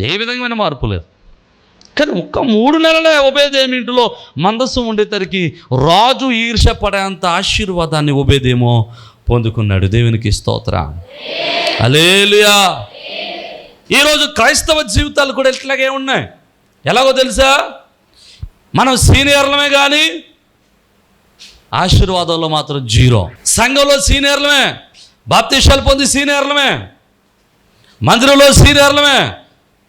ఏ విధమైన మార్పు లేదు. కానీ ఒక్క మూడు నెలలే ఉభయదేమింటిలో మందస్సు ఉండేసరికి రాజు ఈర్ష పడేంత ఆశీర్వాదాన్ని ఉభయదేమో పొందుకున్నాడు. దేవునికి స్తోత్ర. అలేలుయా ఈరోజు క్రైస్తవ జీవితాలు కూడా ఇట్లాగే ఉన్నాయి. ఎలాగో తెలుసా? మనం సీనియర్లమే కానీ ఆశీర్వాదంలో మాత్రం జీరో. సంఘంలో సీనియర్లమే బాప్తిషాలు పొంది సీనియర్లమే మందిరంలో సీనియర్లమే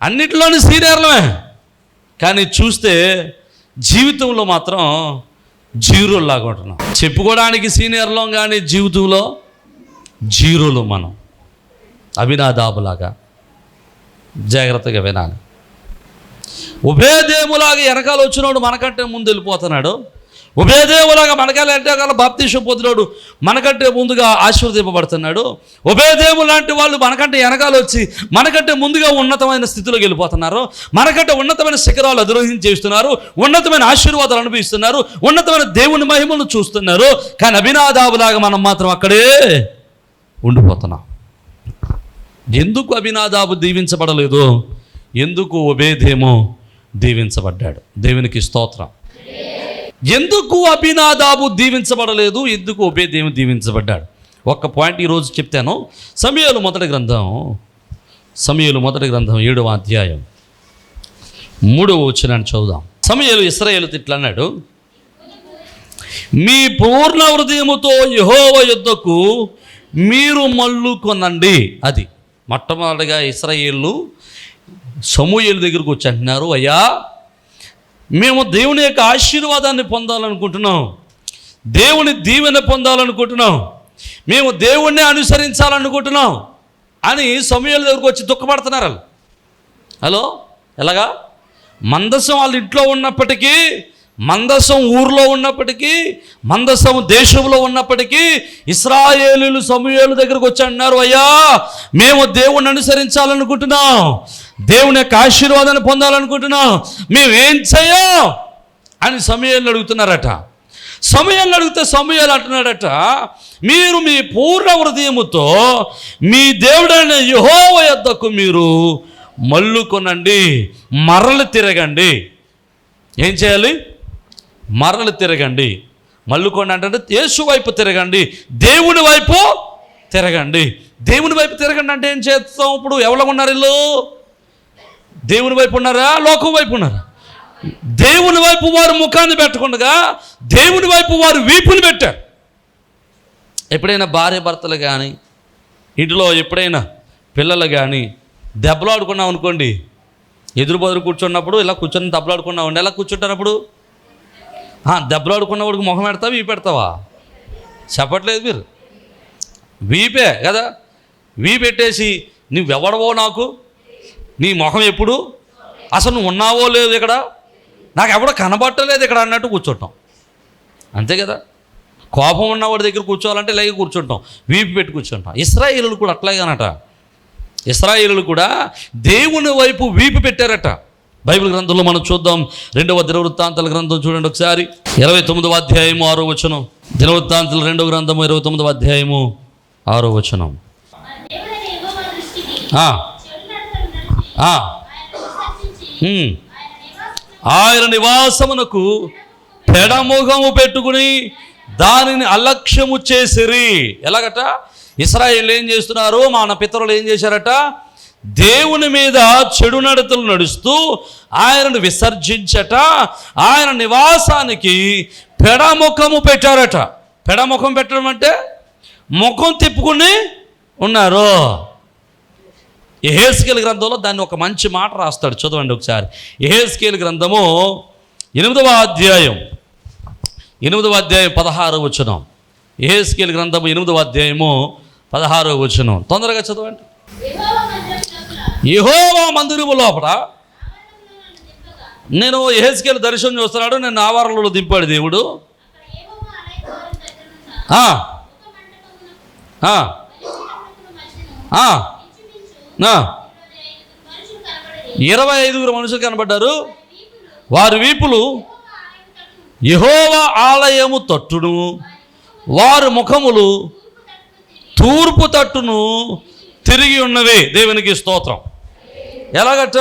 అన్నిటిలోని సీనియర్లమే. కానీ చూస్తే జీవితంలో మాత్రం జీరోలాగా ఉంటున్నాం. చెప్పుకోవడానికి సీనియర్లో కానీ జీవితంలో జీరోలు మనం. అవినాదాబులాగా జాగ్రత్తగా వినాలి. ఉభయదేములాగా వెనకాల వచ్చినోడు మనకంటే ముందు వెళ్ళిపోతున్నాడు. ఉభయదేవులాగా మనకాల వెనకాల బాప్తీషం పొందినోడు మనకంటే ముందుగా ఆశీర్వదింపబడుతున్నాడు. ఉభయదేవు లాంటి వాళ్ళు మనకంటే వెనకాల వచ్చి మనకంటే ముందుగా ఉన్నతమైన స్థితిలోకి వెళ్ళిపోతున్నారు. మనకంటే ఉన్నతమైన శిఖరాలు అధిరోహించేస్తున్నారు ఉన్నతమైన ఆశీర్వాదాలు అనుభవిస్తున్నారు. ఉన్నతమైన దేవుని మహిమను చూస్తున్నారు. కానీ అభినాదాబులాగా మనం మాత్రం అక్కడే ఉండిపోతున్నాం. ఎందుకు అభినాదాబు దీవించబడలేదు? ఎందుకు ఉభయదేమో దీవించబడ్డాడు? దేవునికి స్తోత్రం. ఎందుకు అభినాదాబు దీవించబడలేదు? ఎందుకు ఒబేదేమో దీవించబడ్డాడు? ఒక్క పాయింట్ ఈరోజు చెప్తాను. సమయాలు మొదటి గ్రంథం సమయాలు మొదటి గ్రంథం ఏడవ అధ్యాయం. మూడవ వచ్చినాన్ని చదువుదాం. సమయాలు ఇస్రాయేలు తిట్లన్నాడు మీ పూర్ణ హృదయముతో యహోవ యుద్ధకు మీరు మళ్ళు కొనండి అది మొట్టమొదటిగా ఇస్రాయేళ్ళు సమూయేలు దగ్గరకు వచ్చి అంటున్నారు. అయ్యా మేము దేవుని యొక్క ఆశీర్వాదాన్ని పొందాలనుకుంటున్నాం. దేవుని దీవెన పొందాలనుకుంటున్నాం. మేము దేవుణ్ణి అనుసరించాలనుకుంటున్నాం. అని సమయాల దగ్గరకు వచ్చి దుఃఖపడుతున్నారు వాళ్ళు. హలో? ఎలాగా? మందసం వాళ్ళ ఇంట్లో ఉన్నప్పటికీ మందసం ఊర్లో ఉన్నప్పటికీ మందసం దేశంలో ఉన్నప్పటికీ ఇస్రాయేలీలు సమూయేలు దగ్గరకు వచ్చి అన్నారు అయ్యా మేము దేవుణ్ణి అనుసరించాలనుకుంటున్నాం. దేవుని యొక్క ఆశీర్వాదాన్ని పొందాలనుకుంటున్నాం. మేమేం చేయో? అని సమయాన్ని అడుగుతున్నారట. సమయాన్ని అడిగితే సమయాలు అంటున్నాడట మీరు మీ పూర్ణ హృదయముతో మీ దేవుడైన యహోవ యొద్దకు మీరు మల్లుకొనండి మరలు తిరగండి. ఏం చేయాలి? మరలు తిరగండి. మల్లుకొండి అంటే యేసు వైపు తిరగండి దేవుని వైపు తిరగండి. దేవుని వైపు తిరగండి అంటే ఏం చేస్తాం ఇప్పుడు? ఎవరు ఉన్నారు ఇల్లు దేవుని వైపు ఉన్నారా? లోకం వైపు ఉన్నారా? దేవుని వైపు వారు ముఖాన్ని పెట్టకుండా దేవుని వైపు వారు వీపుని పెట్టారు. ఎప్పుడైనా భార్య భర్తలు కానీ ఇంట్లో ఎప్పుడైనా పిల్లలు కానీ దెబ్బలాడుకున్నాం అనుకోండి ఎదురు బదురు కూర్చున్నప్పుడు ఇలా కూర్చొని దెబ్బలాడుకున్నావు ఎలా కూర్చుంటున్నప్పుడు దెబ్బలాడుకున్నవాడికి ముఖం పెడతావా వీ పెడతావా? చెప్పట్లేదు మీరు. వీపే కదా. వీ పెట్టేసి నువ్వెవడవో నాకు నీ ముఖం ఎప్పుడు? అసలు నువ్వు ఉన్నావో లేదు ఇక్కడ? నాకు ఎవడో కనబట్టలేదు ఇక్కడ అన్నట్టు కూర్చుంటాం. అంతే కదా? కోపం ఉన్నవాడి దగ్గర కూర్చోవాలంటే ఇలాగే కూర్చుంటాం. వీపు పెట్టి కూర్చుంటాం. ఇస్రాయిలు కూడా అట్లాగేనట. ఇస్రాయిలు కూడా దేవుని వైపు వీపు పెట్టారట. బైబిల్ గ్రంథంలో మనం చూద్దాం. రెండవ దినవృత్తాంతాల గ్రంథం చూడండి ఒకసారి. ఇరవై తొమ్మిదవ అధ్యాయము ఆరో వచనం. దినవృత్తాంతాల రెండవ గ్రంథము ఇరవై తొమ్మిదవ అధ్యాయము ఆరో వచనం. ఆయన నివాసమునకు పెడముఖము పెట్టుకుని దానిని అలక్ష్యము చేసిరి. ఎలాగట? ఇస్రాయేల్ ఏం చేస్తున్నారు? మన పితరులు ఏం చేశారట? దేవుని మీద చెడు నడతలు నడుస్తూ ఆయనను విసర్జించట ఆయన నివాసానికి పెడముఖము పెట్టారట. పెడముఖం పెట్టడం అంటే ముఖం తిప్పుకుని ఉన్నారు. ఎహేస్కేల్ గ్రంథంలో దాన్ని ఒక మంచి మాట రాస్తాడు. చదవండి ఒకసారి. ఎహేస్కేల్ గ్రంథము ఎనిమిదవ అధ్యాయం. ఎనిమిదవ అధ్యాయం పదహారవ వచనం. ఎహేస్కేల్ గ్రంథము ఎనిమిదవ అధ్యాయము పదహారవ వచనం. తొందరగా చదవండి. యహోవా లోపల మందిరము లోపల నేను ఎహెస్కేల్ దర్శనం చూస్తున్నాడు. నేను ఆవరణలో దింపాడు దేవుడు. ఆ, ఆ, ఇరవై ఐదుగురు మనుషులు ఇరవై ఐదుగురు మనుషులు కనబడ్డారు. వారి వీపులు యహోవ ఆలయము తట్టును. వారు వారి ముఖములు తూర్పు తట్టును తిరిగి ఉన్నవి. దేవునికి స్తోత్రం. ఎలాగట?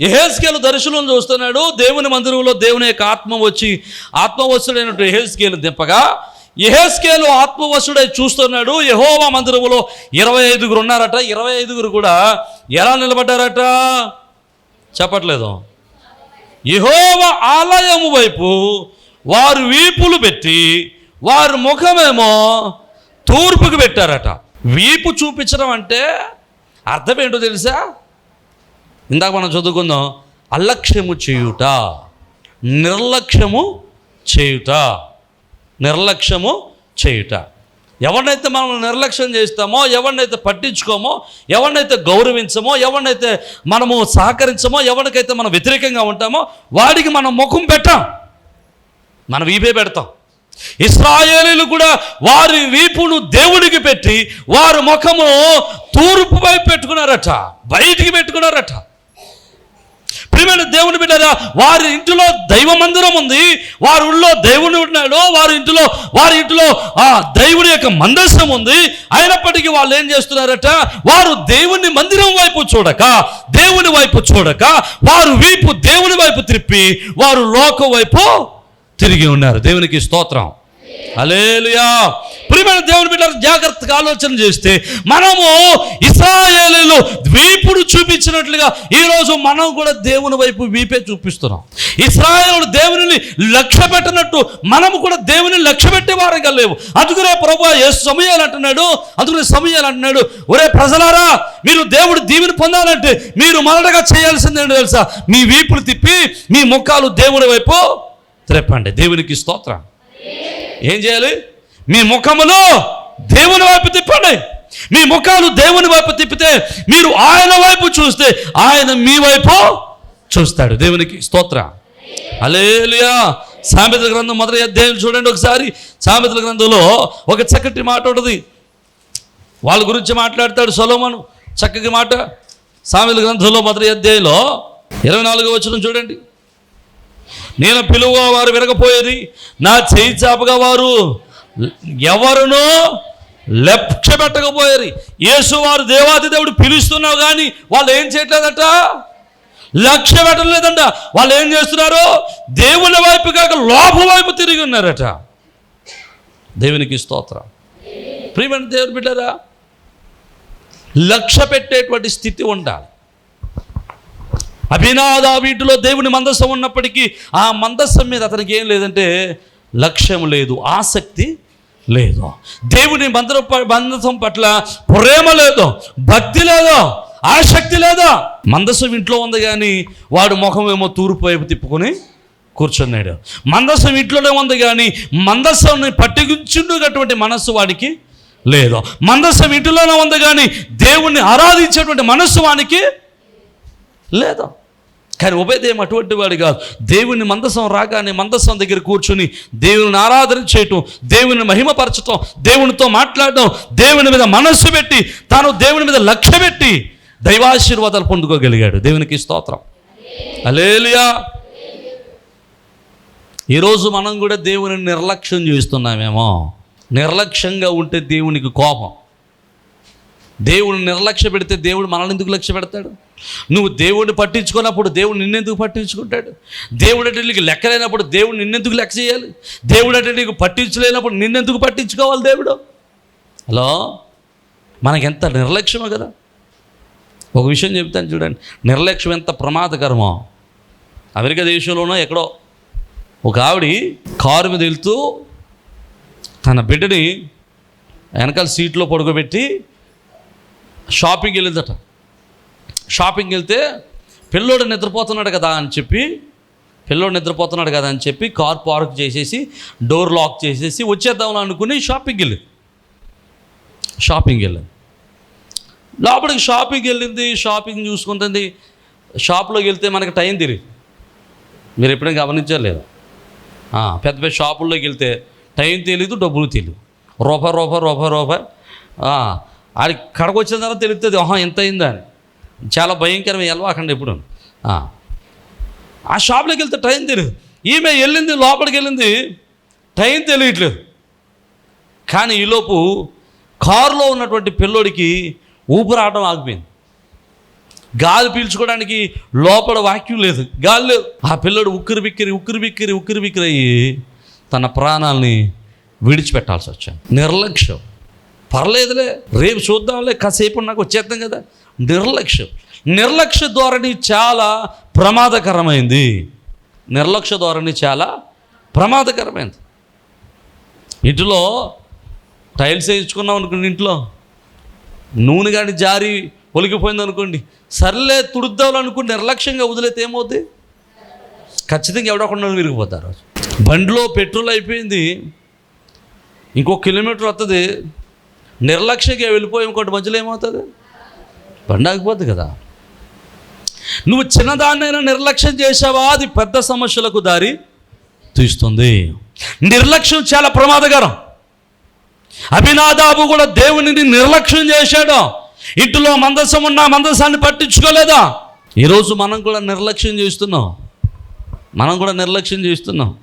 ఎహెస్కేలు దర్శనం చూస్తున్నాడు. దేవుని మందిరంలో దేవుని యొక్క ఆత్మ వచ్చి ఆత్మవశుడైనట్టు ఎహెస్కేలు దింపగా ఎహెస్కేలు ఆత్మవశుడై చూస్తున్నాడు. యహోవా మందిరములో ఇరవై ఐదుగురు ఉన్నారట. ఇరవై ఐదుగురు కూడా ఎలా నిలబడ్డారట? చెప్పట్లేదు. యహోవ ఆలయము వైపు వారు వీపులు పెట్టి వారి ముఖమేమో తూర్పుకు పెట్టారట. వీపు చూపించడం అంటే అర్థం ఏంటో తెలుసా? ఇందాక మనం చదువుకుందాం. అలక్ష్యము చేయుట నిర్లక్ష్యము చేయుట. నిర్లక్ష్యము చేయుట. ఎవరినైతే మనం నిర్లక్ష్యం చేస్తామో ఎవరినైతే పట్టించుకోమో ఎవరినైతే గౌరవించమో ఎవరినైతే మనము సహకరించమో ఎవరికైతే మనం వ్యతిరేకంగా ఉంటామో వాడికి మనం ముఖం పెట్టాం. మనం వీపే పెడతాం. ఇస్రాయేలీలు కూడా వారి వీపును దేవుడికి పెట్టి వారి ముఖము తూర్పు వైపు పెట్టుకున్నారట బయటికి పెట్టుకున్నారట. ప్రియమైన దేవుని బిడ్డారా వారి ఇంటిలో దైవ మందిరం ఉంది. వారి ఊళ్ళో దేవుని ఉన్నాడు. వారి ఇంటిలో వారి ఇంటిలో ఆ దేవుని యొక్క మందస్సం ఉంది. అయినప్పటికీ వాళ్ళు ఏం చేస్తున్నారట? వారు దేవుని మందిరం వైపు చూడక దేవుని వైపు చూడక వారు వీపు దేవుని వైపు త్రిప్పి వారు లోకం వైపు తిరిగి ఉన్నారు. దేవునికి స్తోత్రం. అలేలుయా ప్రియమైన దేవుని బిడ్డ జాగ్రత్తగా ఆలోచన చేస్తే మనము ఇస్రాయేలీలు వీపుడు చూపించినట్లుగా ఈరోజు మనం కూడా దేవుని వైపు వీపే చూపిస్తున్నాం. ఇస్రాయేలు దేవునిని లక్ష్య పెట్టినట్టు మనము కూడా దేవుని లక్ష్య పెట్టేవారుగా లేవు. అందుకునే ప్రభు ఏ సమయాలు అంటున్నాడు అందుకునే సమయాలు అంటున్నాడు ఒరే ప్రజలారా మీరు దేవుడు దీవిని పొందాలంటే మీరు మొదటగా చేయాల్సింది ఏంటో తెలుసా? మీ వీపులు తిప్పి మీ ముఖాలు దేవుని వైపు త్రెప్పండి. దేవునికి స్తోత్రం. ఏం చేయాలి? మీ ముఖములో దేవుని వైపు తిప్పండి. మీ ముఖాలు దేవుని వైపు తిప్పితే మీరు ఆయన వైపు చూస్తే ఆయన మీ వైపు చూస్తాడు. దేవునికి స్తోత్ర. అలేలుయా సామెతల గ్రంథం మొదటి అధ్యాయం చూడండి ఒకసారి. సామెతల గ్రంథంలో ఒక చక్కటి మాట ఉంటుంది. వాళ్ళ గురించి మాట్లాడతాడు సొలోమను. చక్కటి మాట. సామెతల గ్రంథంలో మొదటి అధ్యాయంలో ఇరవై నాలుగో వచ్చిన చూడండి. నేను పిలువ వారు వినకపోయేది నా చేయి చాపగా వారు ఎవరునో లక్ష్య పెట్టకపోయారు. యేసు వారు దేవాది దేవుడు పిలుస్తున్నావు కానీ వాళ్ళు ఏం చేయట్లేదట? లక్ష్య పెట్టలేదంట వాళ్ళు ఏం చేస్తున్నారు? దేవుని వైపు కాక లోపల వైపు తిరిగి ఉన్నారట. దేవునికి స్తోత్రం. ప్రియమైన దేవుడు బిడ్డరా లక్ష్య పెట్టేటువంటి స్థితి ఉండాలి. అభినాద వీటిలో దేవుని మందస్సం ఉన్నప్పటికీ ఆ మందస్సం మీద అతనికి ఏం లేదంటే లక్ష్యం లేదు ఆసక్తి లేదు. దేవుని మందరం బంధం పట్ల ప్రేమ లేదు భక్తి లేదు ఆసక్తి లేదా. మందసం ఇంట్లో ఉంది కానీ వాడు ముఖం ఏమో తూర్పు వైపు తిప్పుకొని కూర్చున్నాడు. మందసం ఇంట్లోనే ఉంది కానీ మందస్సాన్ని పట్టించుకున్నటువంటి మనస్సు వాడికి లేదు. మందస్సం ఇంటిలోనే ఉంది కానీ దేవుణ్ణి ఆరాధించేటువంటి మనస్సు వానికి లేదు. కానీ ఉభయదేవం అటువంటి వాడు కాదు. దేవుని మందసం రాగానే మందసం దగ్గర కూర్చుని దేవుని ఆరాధన చేయటం దేవుని మహిమపరచటం దేవునితో మాట్లాడటం దేవుని మీద మనస్సు పెట్టి తాను దేవుని మీద లక్ష్య పెట్టి దైవాశీర్వాదాలు పొందుకోగలిగాడు. దేవునికి స్తోత్రం. అలేలియా ఈరోజు మనం కూడా దేవుని నిర్లక్ష్యం చేస్తున్నామేమో. నిర్లక్ష్యంగా ఉంటే దేవునికి కోపం. దేవుని నిర్లక్ష్య పెడితే దేవుడు మనల్ని ఎందుకు లక్ష్య పెడతాడు? నువ్వు దేవుడిని పట్టించుకున్నప్పుడు దేవుడు నిన్నెందుకు పట్టించుకుంటాడు? దేవుడు అంటే నీకు లెక్కలేనప్పుడు దేవుడు నిన్నెందుకు లెక్క చేయాలి? దేవుడు అంటే నీకు పట్టించలేనప్పుడు నిన్నెందుకు పట్టించుకోవాలి దేవుడు? హలో? మనకెంత నిర్లక్ష్యమో కదా? ఒక విషయం చెప్తాను చూడండి. నిర్లక్ష్యం ఎంత ప్రమాదకరమో. అమెరికా దేశంలోనో ఎక్కడో ఒక ఆవిడ కారు మీద వెళ్తూ తన బిడ్డని వెనకాల సీట్లో పడుకోబెట్టి షాపింగ్కి వెళ్ళిందట. షాపింగ్కి వెళ్తే పిల్లోడు నిద్రపోతున్నాడు కదా అని చెప్పి పిల్లోడు నిద్రపోతున్నాడు కదా అని చెప్పి కార్ పార్క్ చేసేసి డోర్ లాక్ చేసేసి వచ్చేద్దాం అనుకుని షాపింగ్కి వెళ్ళి షాపింగ్కి వెళ్ళింది లోపలికి షాపింగ్కి వెళ్ళింది షాపింగ్ చూసుకుంటుంది. షాప్లోకి వెళ్తే మనకి టైం తిరిగి మీరు ఎప్పుడైనా గమనించలేదు పెద్ద పెద్ద షాపుల్లోకి వెళ్తే టైం తెలియదు డబ్బులు తెలియదు రూపాయి రూపాయి రూపాయి రూపాయి ఆ, ఆడి కడకు వచ్చిన తర్వాత తెలుస్తుంది ఆహా ఎంత అయిందని. చాలా భయంకరమైన వెళ్ళవాకండి ఇప్పుడు ఆ. ఆ షాప్లోకి వెళ్తే టైం తెలియదు. ఈమె వెళ్ళింది లోపలికి వెళ్ళింది టైం తెలియట్లేదు. కానీ ఈలోపు కారులో ఉన్నటువంటి పిల్లోడికి ఊపిరాటం ఆగిపోయింది. గాలి పీల్చుకోవడానికి లోపల వాక్యం లేదు గాలి లేదు. ఆ పిల్లడు ఉక్కిరి బిక్కిరి ఉక్కిరి బిక్కిరి ఉక్కిరి బిక్కిరి అయ్యి తన ప్రాణాల్ని విడిచిపెట్టాల్సి వచ్చాను నిర్లక్ష్యం. పర్లేదులే రేపు చూద్దాంలే కాసేపు నాకు వచ్చేద్దాం కదా. నిర్లక్ష్యం. నిర్లక్ష్య ధోరణి చాలా ప్రమాదకరమైంది. నిర్లక్ష్య ధోరణి చాలా ప్రమాదకరమైంది. ఇంటిలో టైల్స్ వేయించుకున్నాం అనుకోండి ఇంట్లో. నూనె కానీ జారి ఒలిగిపోయింది అనుకోండి. సర్లే తుడుద్దామనుకుని నిర్లక్ష్యంగా వదిలేతే ఏమవుద్ది? ఖచ్చితంగా ఎవడకుండా విరిగిపోతారు బండిలో పెట్రోల్ అయిపోయింది. ఇంకో కిలోమీటర్ వస్తుంది నిర్లక్ష్యంగా వెళ్ళిపోయి ఇంకోటి మధ్యలో ఏమవుతుంది? బండి ఆగిపోద్ది కదా. నువ్వు చిన్నదాన్నైనా నిర్లక్ష్యం చేసావా అది పెద్ద సమస్యలకు దారి తీస్తుంది. నిర్లక్ష్యం చాలా ప్రమాదకరం. అభినాదాబు కూడా దేవునిని నిర్లక్ష్యం చేశాడు. ఇంటిలో మందసం ఉన్నా మందసాన్ని పట్టించుకోలేదా? ఈరోజు మనం కూడా నిర్లక్ష్యం చేస్తున్నాం. మనం కూడా నిర్లక్ష్యం చేస్తున్నాం.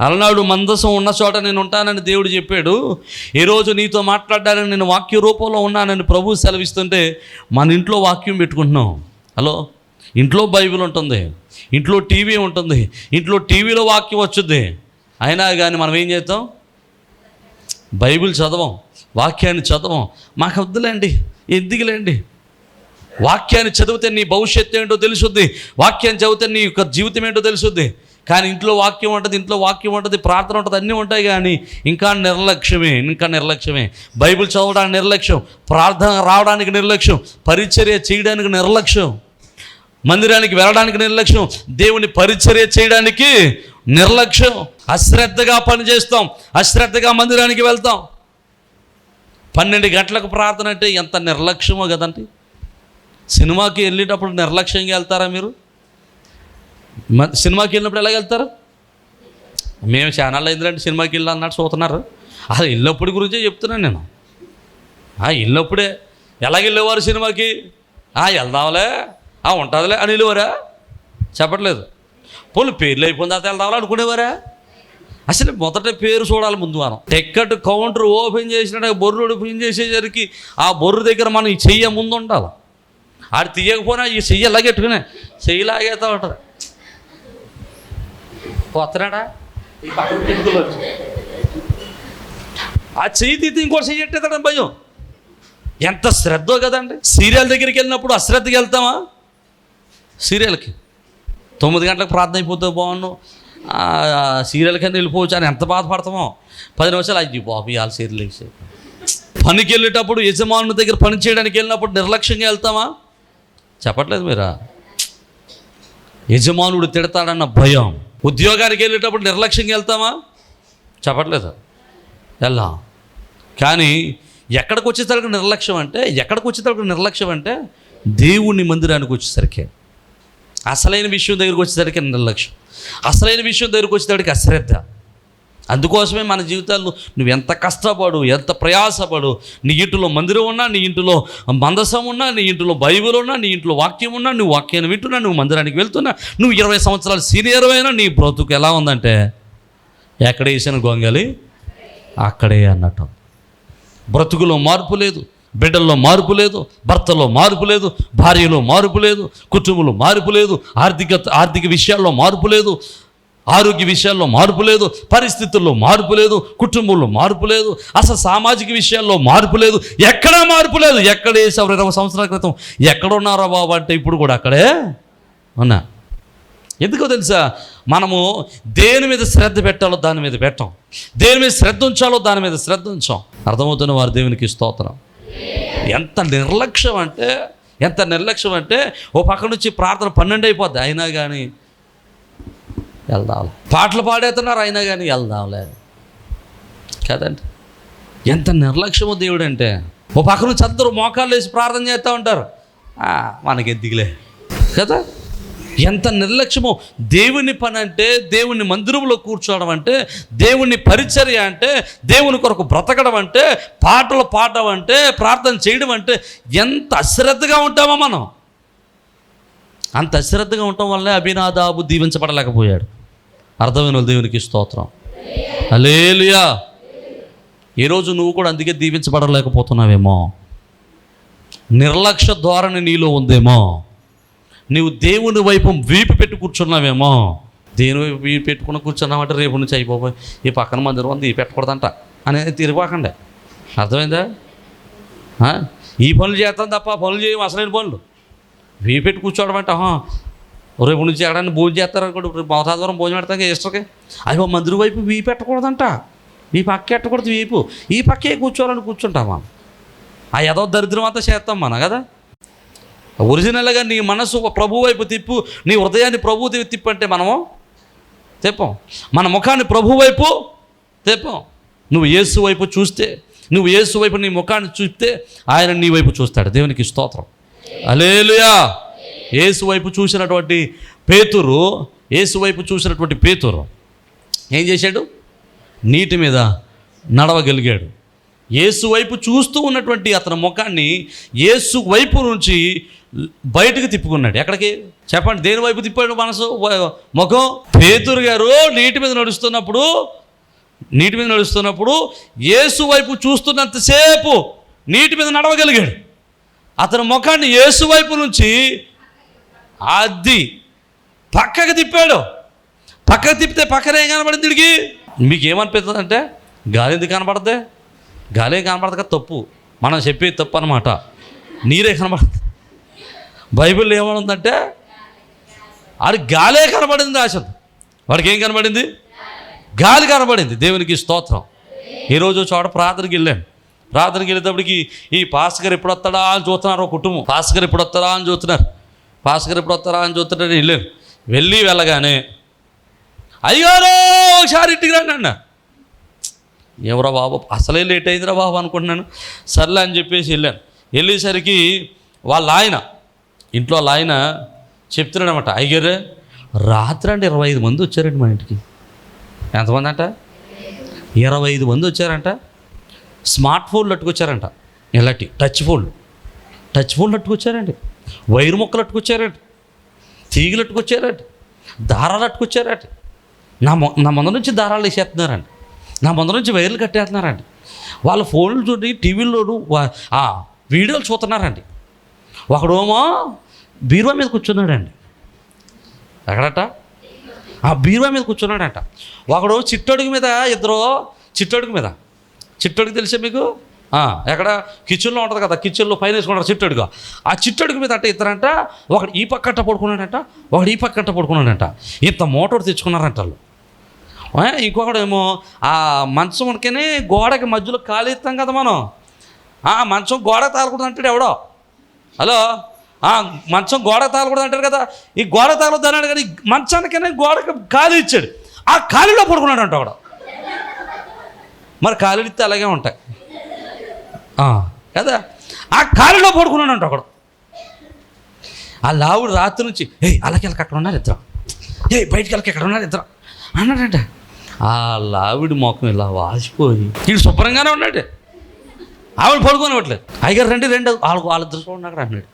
అలనాడు మందసం ఉన్న చోట నేను ఉంటానని దేవుడు చెప్పాడు. ఈరోజు నీతో మాట్లాడాలని నేను వాక్య రూపంలో ఉన్నానని ప్రభు సెలవిస్తుంటే మన ఇంట్లో వాక్యం పెట్టుకుంటున్నాం. హలో? ఇంట్లో బైబిల్ ఉంటుంది. ఇంట్లో టీవీ ఉంటుంది. ఇంట్లో టీవీలో వాక్యం వచ్చుద్ది అయినా కానీ మనం ఏం చేస్తాం బైబిల్ చదవం. వాక్యాన్ని చదవం. మాకు వద్దులేండి. ఎందుకులేండి? వాక్యాన్ని చదివితే నీ భవిష్యత్తు ఏంటో తెలుసుద్ది. వాక్యాన్ని చదివితే నీ యొక్క జీవితం ఏంటో తెలుసుద్ది. కానీ ఇంట్లో వాక్యం ఉంటుంది ఇంట్లో వాక్యం ఉంటుంది ప్రార్థన ఉంటుంది అన్నీ ఉంటాయి కానీ ఇంకా నిర్లక్ష్యమే ఇంకా నిర్లక్ష్యమే. బైబిల్ చదవడానికి నిర్లక్ష్యం ప్రార్థన రావడానికి నిర్లక్ష్యం పరిచర్య చేయడానికి నిర్లక్ష్యం మందిరానికి వెళ్ళడానికి నిర్లక్ష్యం దేవుని పరిచర్య చేయడానికి నిర్లక్ష్యం. అశ్రద్ధగా పనిచేస్తాం అశ్రద్ధగా మందిరానికి వెళ్తాం. పన్నెండు గంటలకు ప్రార్థన అంటే ఎంత నిర్లక్ష్యమో కదండి. సినిమాకి వెళ్ళేటప్పుడు నిర్లక్ష్యంగా వెళ్తారా మీరు? సినిమాకి వెళ్ళినప్పుడు ఎలా వెళ్తారు? మేము ఛానల్ ఎందుకంటే సినిమాకి వెళ్ళి అన్నట్టు చూస్తున్నారు. అది వెళ్ళినప్పుడు గురించే చెప్తున్నాను నేను. ఆ వెళ్ళినప్పుడే ఎలాగ వెళ్ళేవారు సినిమాకి? ఆ వెళ్దాంలే. ఆ ఉంటుందిలే అని వెళ్ళేవారా? చెప్పట్లేదు. పోలు పేర్లు అయిపోయిన తర్వాత వెళ్దాంలే అనుకునేవారా? అసలు మొదట పేరు చూడాలి ముందు మనం. టికెట్ కౌంటర్ ఓపెన్ చేసినట్టు బొర్రు ఓపెన్ చేసేసరికి ఆ బొర్రు దగ్గర మనం చెయ్య ముందు ఉండాలి. ఆడు తీయకపోయినా ఈ చెయ్యి లాగెట్టుకునే చెయ్యి లాగేస్తూ ఉంటుంది వచ్చి. ఆ చెయ్యి తీస్తే ఇంకో చెయ్యి ఎట్టేతాడని భయం. ఎంత శ్రద్ధో కదండి. సీరియల్ దగ్గరికి వెళ్ళినప్పుడు అశ్రద్ధకి వెళ్తామా? సీరియల్కి. తొమ్మిది గంటలకు ప్రార్థన అయిపోతే బాగున్నాను సీరియల్ కింద వెళ్ళిపోవచ్చు అని ఎంత బాధపడతామో. పది నిమిషాలు అయ్యి బాబు ఇవాళ సీరియల్ వేసి పనికి వెళ్ళేటప్పుడు యజమానుని దగ్గర పని చేయడానికి వెళ్ళినప్పుడు నిర్లక్ష్యంగా వెళ్తామా? చెప్పట్లేదు మీరా? యజమానుడు తిడతాడన్న భయం. ఉద్యోగానికి వెళ్ళేటప్పుడు నిర్లక్ష్యంగా వెళ్తామా? చెప్పట్లేదు? వెళ్ళాం. కానీ ఎక్కడికి వచ్చేసరికి నిర్లక్ష్యం అంటే ఎక్కడికి వచ్చేసరికి నిర్లక్ష్యం అంటే దేవుణ్ణి మందిరానికి వచ్చేసరికి. అసలైన విషయం దగ్గరికి వచ్చేసరికి నిర్లక్ష్యం. అసలైన విషయం దగ్గరికి వచ్చేసరికి అశ్రద్ధ. అందుకోసమే మన జీవితాల్లో నువ్వు ఎంత కష్టపడు ఎంత ప్రయాసపడు నీ ఇంటిలో మందిరం ఉన్నా నీ ఇంటిలో మందసం ఉన్నా నీ ఇంటిలో బైబిల్ ఉన్నా నీ ఇంట్లో వాక్యం ఉన్నా నువ్వు వాక్యాన్ని వింటున్నా నువ్వు మందిరానికి వెళ్తున్నా నువ్వు ఇరవై సంవత్సరాలు సీనియర్ అయినా నీ బ్రతుకు ఎలా ఉందంటే ఎక్కడ వేసిన గొంగలి? అక్కడే అన్నట్టు. బ్రతుకులో మార్పు లేదు బిడ్డల్లో మార్పు లేదు భర్తలో మార్పు లేదు భార్యలో మార్పు లేదు కుటుంబంలో మార్పు లేదు ఆర్థిక ఆర్థిక విషయాల్లో మార్పు లేదు ఆరోగ్య విషయాల్లో మార్పు లేదు పరిస్థితుల్లో మార్పు లేదు కుటుంబంలో మార్పు లేదు అసలు సామాజిక విషయాల్లో మార్పు లేదు ఎక్కడా మార్పు లేదు. ఎక్కడ వేసావు ఇరవై సంవత్సరాల క్రితం ఎక్కడున్నారా బాబు అంటే ఇప్పుడు కూడా అక్కడే ఉన్నా. ఎందుకో తెలుసా? మనము దేని మీద శ్రద్ధ పెట్టాలో దాని మీద పెట్టాం. దేని మీద శ్రద్ధ ఉంచాలో దాని మీద శ్రద్ధ ఉంచాం. అర్థమవుతున్న వారు దేవునికి స్తోత్రం. ఎంత నిర్లక్ష్యం అంటే ఎంత నిర్లక్ష్యం అంటే ఓ పక్క నుంచి ప్రార్థన పన్నెండు అయిపోద్ది. అయినా కానీ వెళ్దాంలే పాటలు పాడేస్తున్నారు అయినా కానీ వెళ్దాంలే. కదండి. ఎంత నిర్లక్ష్యమో దేవుడు అంటే ఓ పక్క నుంచి అందరూ మోకాళ్ళు వేసి ప్రార్థన చేస్తూ ఉంటారు. ఆ, మనకి కదా? ఎంత నిర్లక్ష్యమో. దేవుని పని అంటే దేవుని మందిరంలో కూర్చోవడం అంటే దేవుని పరిచర్య అంటే దేవుని కొరకు బ్రతకడం అంటే పాటలు పాడడం అంటే ప్రార్థన చేయడం అంటే ఎంత అశ్రద్ధగా ఉంటామో మనం. అంత అశ్రద్ధగా ఉండటం వల్లే అభినాదాబు దీవించబడలేకపోయాడు. అర్థమైన దేవునికి స్తోత్రం. అలేలుయా ఈరోజు నువ్వు కూడా అందుకే దీవించబడలేకపోతున్నావేమో. నిర్లక్ష్య ధోరణి నీలో ఉందేమో. నీవు దేవుని వైపు వీపు పెట్టి కూర్చున్నావేమో. దేని వైపు వీపు పెట్టుకుని కూర్చున్నామంటే రేపు నుంచి అయిపోయి ఈ పక్కన మందిరం ఉంది ఈ పెట్టకూడదంట అనేది తిరిగిపోకండి అర్థమైందా? ఈ పనులు చేస్తాం తప్ప పనులు చేయము అసలైన పనులు. వీ పెట్టి కూర్చోవడం అంటే రేపు నుంచి ఎక్కడైనా భోజనం చేస్తారు అనుకోండి రేపు మమతాద్వారం భోజనం పెడతాం ఇష్టకి అయ్యో మందిరి వైపు వీ పెట్టకూడదంట. ఈ పక్క పెట్టకూడదు వీపు. ఈ పక్కే కూర్చోవాలని కూర్చుంటాం మనం ఆ ఏదో దరిద్రం అంతా చేస్తాం మనం కదా. ఒరిజినల్గా నీ మనసు ప్రభు వైపు తిప్పు నీ హృదయాన్ని ప్రభు తిప్పు అంటే మనము తెప్పం. మన ముఖాన్ని ప్రభు వైపు తెప్పం. నువ్వు యేసు వైపు చూస్తే నువ్వు యేసు వైపు నీ ముఖాన్ని చూస్తే ఆయన నీ వైపు చూస్తాడు. దేవునికి స్తోత్రం. అలేలుయా యేసు వైపు చూసినటువంటి పేతురు యేసు వైపు చూసినటువంటి పేతురు ఏం చేశాడు? నీటి మీద నడవగలిగాడు. యేసు వైపు చూస్తూ ఉన్నటువంటి అతని ముఖాన్ని యేసు వైపు నుంచి బయటకు తిప్పుకున్నాడు. ఎక్కడికి? చెప్పండి దేని వైపు తిప్పాడు మనసు? ముఖం? పేతురు గారు నీటి మీద నడుస్తున్నప్పుడు నీటి మీద నడుస్తున్నప్పుడు యేసు వైపు చూస్తున్నంతసేపు నీటి మీద నడవగలిగాడు. అతని ముఖాన్ని యేసు వైపు నుంచి అది పక్కకు తిప్పాడు. పక్కకు తిప్పితే పక్కనే ఏం కనబడింది తిరిగి మీకు ఏమనిపిస్తుంది అంటే గాలి ఎందుకు కనబడద్దే? గాలి ఏం కనబడదు కదా తప్పు. మనం చెప్పేది తప్పు అనమాట నీరే కనబడుతుంది బైబిల్లో ఏమనుందంటే అది గాలే కనబడింది రాసింది. వాడికి ఏం కనబడింది? గాలి కనబడింది. దేవునికి స్తోత్రం. ఈరోజు చోట ప్రార్థనకి వెళ్ళాను. రాత్రికి వెళ్ళేటప్పటికి ఈ పాస్కర్ ఎప్పుడు వస్తాడా అని చూస్తున్నారు ఒక కుటుంబం. పాస్కర్ ఎప్పుడు వస్తాడా అని చూస్తున్నారు. పాస్కర్ ఎప్పుడు వస్తారా అని చూస్తున్నాడు వెళ్ళాను వెళ్ళి వెళ్ళగానే అయ్యారో ఒకసారి ఇంటికి రండి అన్న. ఎవరా బాబు అసలే లేట్ అయిందిరా బాబు అనుకుంటున్నాను. సర్లే అని చెప్పేసి వెళ్ళాను. వెళ్ళేసరికి వాళ్ళ ఆయన ఇంట్లో వాళ్ళ ఆయన చెప్తున్నాడనమాట అయ్యారే రాత్రి అంటే ఇరవై ఐదు మంది వచ్చారండి మా ఇంటికి. ఎంతమంది అంట? ఇరవై ఐదు మంది వచ్చారంట. స్మార్ట్ ఫోన్లు అట్టుకొచ్చారంట. ఇలాంటి టచ్ ఫోన్లు. టచ్ ఫోన్లు అట్టుకొచ్చారండి. వైర్ మొక్కలు అట్టుకొచ్చారండి తీగలు అట్టుకొచ్చారండి దారాలు అట్టుకొచ్చారండి నా మొ నా ముందు నుంచి దారాలు వేసేస్తున్నారండి నా ముందు నుంచి వైర్లు కట్టేస్తున్నారండి వాళ్ళ ఫోన్లు చూడి టీవీలోను వీడియోలు చూస్తున్నారండి. ఒకడేమో బీరువా మీద కూర్చున్నాడండి. ఎక్కడట? ఆ బీరువా మీద కూర్చున్నాడంట. ఒకడు చిట్టడుగు మీద ఇద్దరు చిట్టడుగు మీద చిట్టడికి తెలిసే మీకు? ఎక్కడ? కిచెన్లో ఉంటుంది కదా కిచెన్లో పైన వేసుకుంటారు చిట్టడుగా. ఆ చిట్టడుగు మీద అంటే ఇద్దరంట ఒకడు ఈ పక్కట పడుకున్నాడంట ఒకడు ఈ పక్కట పడుకున్నాడంట. ఇంత మోటార్ తెచ్చుకున్నారంట వాళ్ళు. ఇంకొకడేమో ఆ మంచం ఉనికనే గోడకి మధ్యలో ఖాళీ ఇస్తాం కదా మనం. ఆ మంచం గోడ తాగకూడదు అంటాడు ఎవడో. హలో? ఆ, మంచం గోడ తాగకూడదు అంటారు కదా. ఈ గోడ తాగకూడదు అన్నాడు కానీ మంచానికనే గోడకి ఖాళీ ఇచ్చాడు. ఆ ఖాళీలో పడుకున్నాడంట ఒకడు మరి కాలుడితే అలాగే ఉంటాయి. కదా? ఆ కాలులో పడుకున్నాడు అంట ఒకడు. ఆ లావుడు రాత్రి నుంచి ఏయ్ అలాగే అక్కడ ఉన్నారు ఇద్దరు. ఏయ్ బయటికి వెళ్ళక ఎక్కడ ఉన్నారు ఇద్దరు. అన్నాడంట. ఆ లావిడి మొఖం ఇలా వాసిపోయి వీడు శుభ్రంగానే ఉన్నాడు. ఆవిడ పడుకోనివ్వట్లేదు. అయ్యారు రండి రెండు. వాళ్ళ దృష్టిలో ఉన్నాడు అన్నాడు.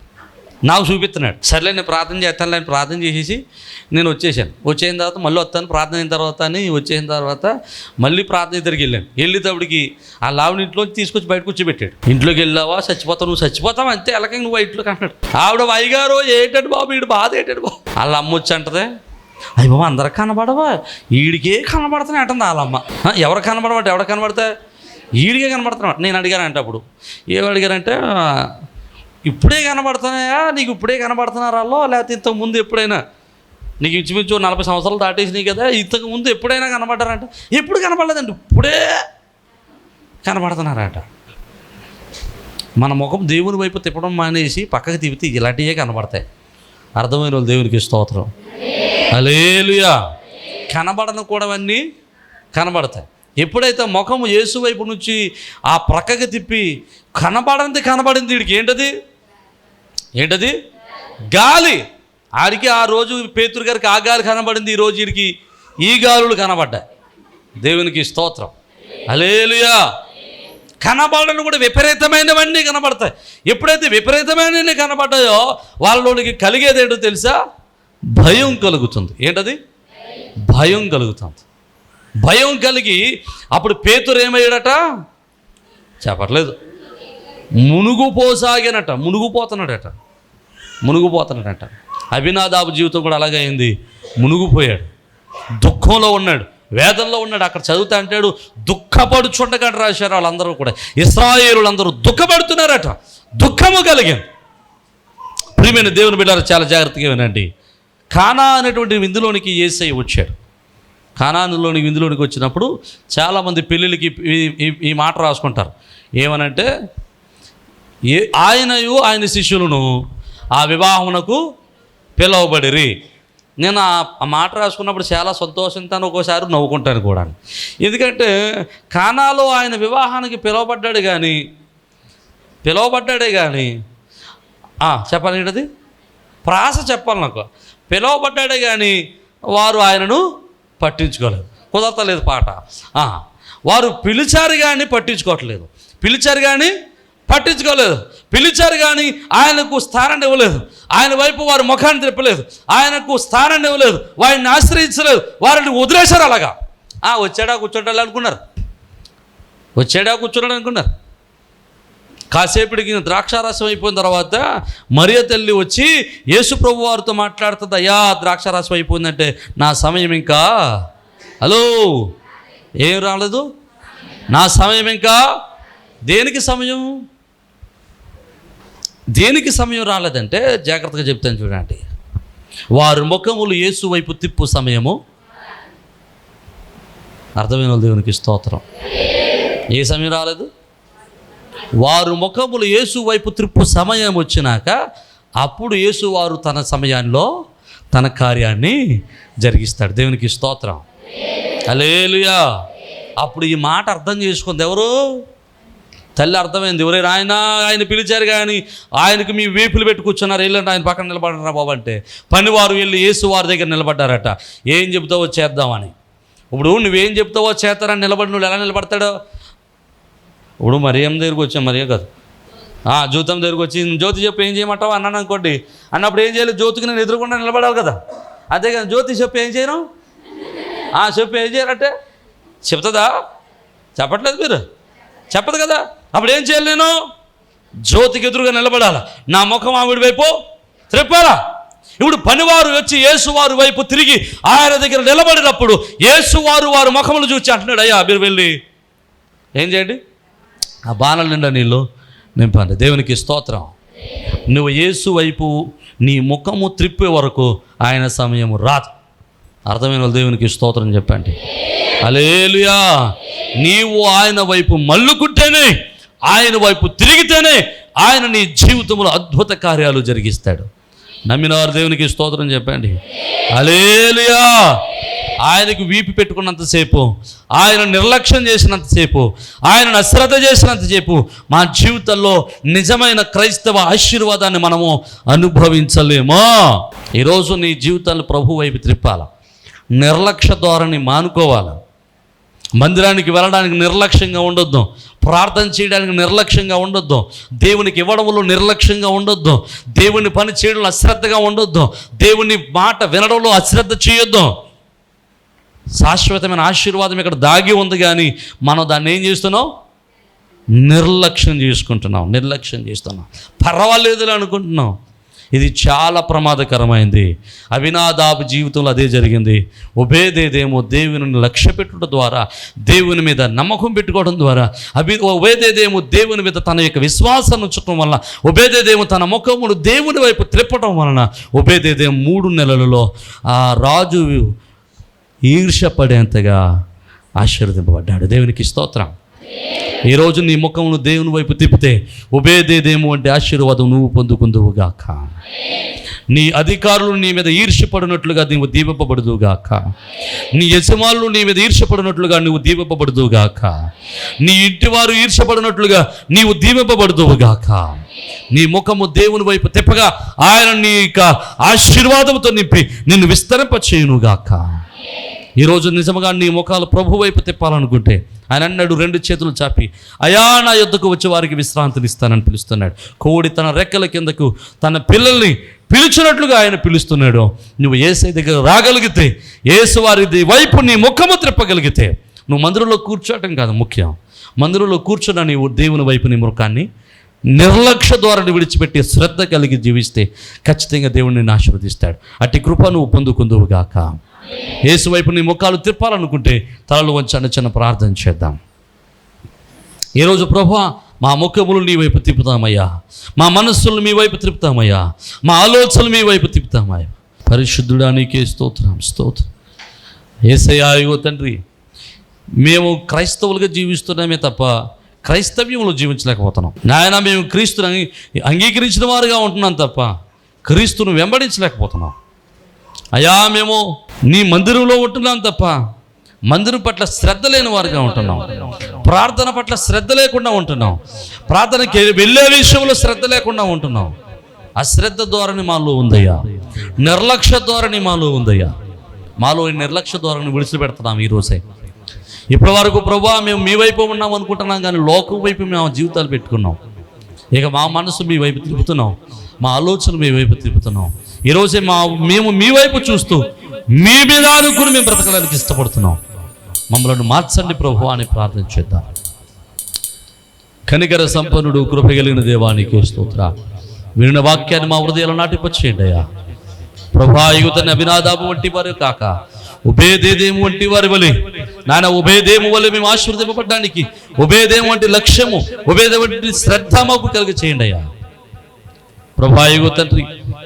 నాకు చూపిస్తున్నాడు. సర్లే నేను ప్రార్థన చేస్తాను నేను ప్రార్థన చేసేసి నేను వచ్చేసాను. వచ్చేసిన తర్వాత మళ్ళీ వస్తాను ప్రార్థన అయిన తర్వాత అని వచ్చేసిన తర్వాత మళ్ళీ ప్రార్థన ఇద్దరికి వెళ్ళాను. వెళ్ళేటప్పటికి ఆ లావుని ఇంట్లోకి తీసుకొచ్చి బయట కూర్చోబెట్టాడు. ఇంట్లోకి వెళ్ళావా? చచ్చిపోతావు నువ్వు చచ్చిపోతావు? అంతే ఎలాగే నువ్వు ఇంట్లోకి అంటాడు ఆవిడ అయ్యగారు ఏంటంటే బాబు వీడు బాధ ఏంటంటే బాబు? వాళ్ళ అమ్మ వచ్చి అంటదే అయ్యి బాబు అందరికి కనబడవా? వీడికే కనబడుతున్నాయి అంటుంది వాళ్ళమ్మ ఎవరు కనబడమంటే ఎవరు కనబడితే వీడికే కనబడుతున్నాడు. నేను అడిగానంటే అప్పుడు ఏమి అడిగారంటే ఇప్పుడే కనబడుతున్నాయా? నీకు ఇప్పుడే కనబడుతున్నారా లేకపోతే ఇంతకు ముందు ఎప్పుడైనా నీకు ఇంచుమించు నలభై సంవత్సరాలు దాటేసినాయి కదా ఇంతకు ముందు ఎప్పుడైనా కనబడ్డారంట? ఎప్పుడు కనబడలేదండి ఇప్పుడే కనబడుతున్నారట. మన ముఖం దేవుని వైపు తిప్పడం మానేసి పక్కకు తిప్పితే ఇలాంటివే కనబడతాయి. అర్థమైన వాళ్ళు దేవునికి స్తోత్రం. అలేలుయా కనబడను కూడా అన్నీ కనబడతాయి. ఎప్పుడైతే ముఖం యేసు వైపు నుంచి ఆ ప్రక్కకి తిప్పి కనబడంది కనబడింది వీడికి ఏంటది? ఏంటది? గాలి. ఆడికి ఆ రోజు పేతురు గారికి ఆ గాలి కనబడింది ఈ రోజు వీడికి ఈ గాలులు కనబడ్డాయి. దేవునికి స్తోత్రం. అలేలుయా కనబడని కూడా విపరీతమైనవన్నీ కనబడతాయి. ఎప్పుడైతే విపరీతమైనవి కనబడ్డాయో వాళ్ళలోనికి కలిగేది ఏంటో తెలుసా? భయం కలుగుతుంది. ఏంటది? భయం కలుగుతుంది. భయం కలిగి అప్పుడు పేతురు ఏమయ్యాడట? చెప్పట్లేదు. మునుగుపోసాగినట మునుగుపోతున్నాడట. మునుగుపోతున్నాడట. అభినాదాబు జీవితం కూడా అలాగే అయింది. మునుగుపోయాడు. దుఃఖంలో ఉన్నాడు. వేదంలో ఉన్నాడు. అక్కడ చదువుతా అంటాడు దుఃఖపడుచుండగా రాశారు వాళ్ళందరూ కూడా. ఇస్రాయేలులందరూ దుఃఖపడుతున్నారట. దుఃఖము కలిగింది. ప్రియమైన దేవుని బిడ్డారు చాలా జాగ్రత్తగా వినండి. కానా అనేటువంటి విందులోనికి ఏసై వచ్చాడు. కానానులోని విందులోనికి వచ్చినప్పుడు చాలామంది పెళ్ళిళ్ళకి ఈ- ఈ మాట రాసుకుంటారు. ఏమనంటే ఏ ఆయనయు ఆయన శిష్యులను ఆ వివాహమునకు పిలువబడిరి. నేను ఆ మాట రాసుకున్నప్పుడు చాలా సంతోషంతో ఒక్కోసారి నవ్వుకుంటాను కూడా. ఎందుకంటే కానాలో ఆయన వివాహానికి పిలువబడ్డాడు కానీ పిలువబడ్డాడే కానీ చెప్పాలి ఏంటది? ప్రాస చెప్పాలి నాకు. పిలువబడ్డాడే కానీ వారు ఆయనను పట్టించుకోలేదు. కుదరతలేదు పాట. వారు పిలిచారు కానీ పట్టించుకోవట్లేదు. పిలిచారు కానీ పట్టించుకోలేదు. పిలిచారు కానీ ఆయనకు స్థానం ఇవ్వలేదు. ఆయన వైపు వారి ముఖాన్ని తిప్పలేదు. ఆయనకు స్థానం ఇవ్వలేదు. వారిని ఆశ్రయించలేదు. వారిని వదిలేశారు అలాగా. ఆ, వచ్చాడా కూర్చోడాలి అనుకున్నారు. వచ్చాడా కూర్చోడాలి అనుకున్నారు. కాసేపటికి ద్రాక్షారసం అయిపోయిన తర్వాత మరియ తల్లి వచ్చి యేసు ప్రభు వారితో మాట్లాడుతుంది అయ్యా ద్రాక్షారసం అయిపోయిందంటే నా సమయం ఇంకా హలో ఏం రాలేదు? నా సమయం ఇంకా దేనికి సమయం? దేనికి సమయం రాలేదంటే జాగ్రత్తగా చెప్తాను చూడండి. వారు ముఖములు యేసు వైపు తిప్పు సమయము. అర్థమైన దేవునికి స్తోత్రం. ఏ సమయం రాలేదు? వారు ముఖములు యేసు వైపు త్రిప్పు సమయం వచ్చినాక అప్పుడు యేసు వారు తన సమయాల్లో తన కార్యాన్ని జరిగిస్తాడు. దేవునికి స్తోత్రం. అలేలుయా అప్పుడు ఈ మాట అర్థం చేసుకుంది ఎవరు? తల్లి అర్థమైంది. ఎవరే ఆయన ఆయన పిలిచారు కానీ ఆయనకు మీ వీపులు పెట్టుకున్నారు వెళ్ళండి ఆయన పక్కన నిలబడరా బాబు అంటే పనివారు వెళ్ళి యేసు వారి దగ్గర నిలబడ్డారట. ఏం చెబుతావో చేద్దామని. ఇప్పుడు నువ్వేం చెప్తావో చేస్తారని నిలబడి నువ్వు ఎలా నిలబడతాడో? ఇప్పుడు మరియం దగ్గరికి వచ్చాం మరియ కాదు. జ్యోతం దగ్గరికి వచ్చి జ్యోతి చెప్పు ఏం చేయమంటావు? అన్నాను అనుకోండి. అన్నప్పుడు ఏం చేయాలి? జ్యోతికి నేను ఎదురుకుండా నిలబడాలి కదా. అదే కదా జ్యోతి చెప్పు ఏం చేయను? ఆ, చెప్పు ఏం చేయాలంటే చెప్తుందా? చెప్పట్లేదు మీరు. చెప్పదు కదా. అప్పుడు ఏం చేయాలి నేను? జ్యోతికి ఎదురుగా నిలబడాలా? నా ముఖం ఆవిడ వైపు త్రిప్పాలా? ఇప్పుడు పనివారు వచ్చి యేసువారు వైపు తిరిగి ఆయన దగ్గర నిలబడినప్పుడు యేసువారు వారు ముఖములు చూసి అంటున్నాడు అయ్యా మీరు వెళ్ళి ఏం చేయండి? ఆ బాణలు నిండా నీళ్ళు నింపండి. దేవునికి స్తోత్రం. నువ్వు యేసు వైపు నీ ముఖము త్రిప్పే వరకు ఆయన సమయం రాదు. అర్థమైన వాళ్ళు దేవునికి స్తోత్రం చెప్పండి. అలేలుయా నీవు ఆయన వైపు మల్లుకుంటేనే ఆయన వైపు తిరిగితేనే ఆయన నీ జీవితంలో అద్భుత కార్యాలు జరిగిస్తాడు. నమ్మినవారు దేవునికి స్తోత్రం చెప్పండి. అలేలుయా ఆయనకు వీపి పెట్టుకున్నంతసేపు ఆయన నిర్లక్ష్యం చేసినంతసేపు ఆయనను అశ్రద్ధ చేసినంతసేపు మా జీవితంలో నిజమైన క్రైస్తవ ఆశీర్వాదాన్ని మనము అనుభవించలేమో? ఈరోజు నీ జీవితాన్ని ప్రభు వైపు త్రిప్పాల. నిర్లక్ష్య ధోరణి మానుకోవాలి. మందిరానికి వెళ్ళడానికి నిర్లక్ష్యంగా ఉండొద్దు. ప్రార్థన చేయడానికి నిర్లక్ష్యంగా ఉండొద్దు. దేవునికి ఇవ్వడంలో నిర్లక్ష్యంగా ఉండొద్దు. దేవుని పని చేయడంలో అశ్రద్ధగా ఉండొద్దు. దేవుని మాట వినడంలో అశ్రద్ధ చేయొద్దు. శాశ్వతమైన ఆశీర్వాదం ఇక్కడ దాగి ఉంది కానీ మనం దాన్ని ఏం చేస్తున్నాం? నిర్లక్ష్యం చేసుకుంటున్నాం. నిర్లక్ష్యం చేస్తున్నాం. పర్వాలేదులే అనుకుంటున్నాం. ఇది చాలా ప్రమాదకరమైంది. అవినాదాబు జీవితంలో అదే జరిగింది. ఉభేదేదేమో దేవుని లక్ష్య పెట్టుట ద్వారా దేవుని మీద నమ్మకం పెట్టుకోవడం ద్వారా అభి ఉభేదేదేమో దేవుని మీద తన యొక్క విశ్వాసాన్ని ఉంచడం వల్ల ఉభేదేదేమో తన ముఖమును దేవుని వైపు త్రిప్పడం వలన ఉభేదేదేమో మూడు నెలలలో ఆ రాజు ఈర్ష్యపడేంతగా ఆశీర్వదింపబడ్డాడు. దేవునికి స్తోత్రం. ఈరోజు నీ ముఖమును దేవుని వైపు తిప్పితే ఉభేదేదేమో అంటే ఆశీర్వాదం నువ్వు పొందుకుందువుగాక నీ అధికారులు నీ మీద ఈర్ష్యపడినట్లుగా నీవు దీపపబడుదుగాక నీ యజమానులు నీ మీద ఈర్ష్యపడినట్లుగా నువ్వు దీపపబడుదుగాక నీ ఇంటి వారు ఈర్ష్యపడినట్లుగా నీవు దీపపబడుదువుగాక నీ ముఖము దేవుని వైపు తిప్పగా ఆయన నీ యొక్క ఆశీర్వాదంతో నింపి నిన్ను విస్తరింపచేయునుగాక ఈరోజు నిజముగా నీ ముఖాలు ప్రభు వైపు తిప్పాలనుకుంటే ఆయన అన్నాడు రెండు చేతులు చాపి అయా నా యుద్ధకు వచ్చే వారికి విశ్రాంతినిస్తానని పిలుస్తున్నాడు. కోడి తన రెక్కల కిందకు తన పిల్లల్ని పిలిచినట్లుగా ఆయన పిలుస్తున్నాడు. నువ్వు ఏసై దగ్గర రాగలిగితే ఏసు వారి వైపు నీ ముఖము త్రిప్పగలిగితే నువ్వు మందిరంలో కూర్చోవటం కాదు ముఖ్యం. మందిరంలో కూర్చున్న నీవు దేవుని వైపు నీ ముఖాన్ని నిర్లక్ష్య ధోరణి విడిచిపెట్టి శ్రద్ధ కలిగి జీవిస్తే ఖచ్చితంగా దేవుడిని ఆశీర్వదిస్తాడు. అట్టి కృప నువ్వు పొందుకుందువుగాక యేసు వైపు నీ ముఖాలు తిప్పాలనుకుంటే తలలు వంచి చిన్న చిన్న ప్రార్థన చేద్దాం. ఈరోజు ప్రభా మా ముఖములు నీ వైపు తిప్పుతామయ్యా. మా మనస్సులు మీ వైపు తిప్పుతామయ్యా. మా ఆలోచనలు మీ వైపు తిప్పుతామయ్యా. పరిశుద్ధుడా నీకే స్తోత్రం స్తోత్రం. ఏసయ్యాయో తండ్రి మేము క్రైస్తవులుగా జీవిస్తున్నామే తప్ప క్రైస్తవ్యంలో జీవించలేకపోతున్నాం. నాయన మేము క్రీస్తుని అంగీకరించిన వారుగా ఉంటున్నాం తప్ప క్రీస్తును వెంబడించలేకపోతున్నాం. అయా మేము నీ మందిరంలో ఉంటున్నాం తప్ప మందిరం పట్ల శ్రద్ధ లేని వారుగా ఉంటున్నాం. ప్రార్థన పట్ల శ్రద్ధ లేకుండా ఉంటున్నాం. ప్రార్థనకి వెళ్ళే విషయంలో శ్రద్ధ లేకుండా ఉంటున్నాం. అశ్రద్ధ ధోరణి మాలో ఉందయ్యా. నిర్లక్ష్య ధోరణి మాలో ఉందయ్యా. మాలో ఈ నిర్లక్ష్య ధోరణి విడిచిపెడుతున్నాం ఈ రోజే ఇప్పటి వరకు ప్రభా మేము మీ వైపు ఉన్నాం అనుకుంటున్నాం కానీ లోకం వైపు మేము జీవితాలు పెట్టుకున్నాం. ఇక మా మనసు మీ వైపు తిప్పుతున్నాం. మా ఆలోచన మీ వైపు తిప్పుతున్నాం. ఈరోజే మా మేము మీ వైపు చూస్తూ మీ మీద అనుకుని మేము బ్రతకడానికి ఇష్టపడుతున్నాం. మమ్మల్ని మార్చండి ప్రభు అని ప్రార్థన చేద్దాం. కనికర సంపన్నుడు కృప కలిగిన దేవానికి స్తోత్ర. వినిన వాక్యాన్ని మా హృదయాలు నాటిపచ్చేయండి అయ్యా. ప్రభా యువతని అభినాదాము వంటి వారు కాక ఉభయదేదేము వంటి వారి వలె. నాయన ఉభయదేము వల్ల మేము ఆశీర్వదింపబడడానికి ఉభయదేము వంటి లక్ష్యము ఉభయదేము వంటి శ్రద్ధ మాకు కలిగి చేయండి అయ్యా. ప్రభా తండ్రి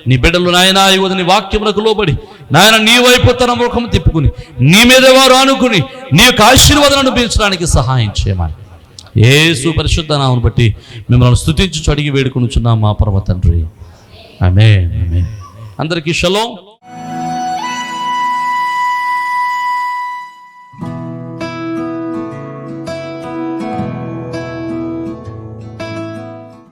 నీ బిడ్డలు నాయన యువత నీ వాక్యములకు లోబడి నాయన నీ వైపు తన ముఖం తిప్పుకుని నీ మీద వారు ఆనుకుని నీ యొక్క ఆశీర్వాదం అనిపించడానికి సహాయం చేయమని. ఏసు పరిశుద్ధ నామను బట్టి మిమ్మల్ని స్థుతించు అడిగి వేడుకొనుచున్నాం మా పర్వ తండ్రి ఆమె ఆమె అందరికీ షలో.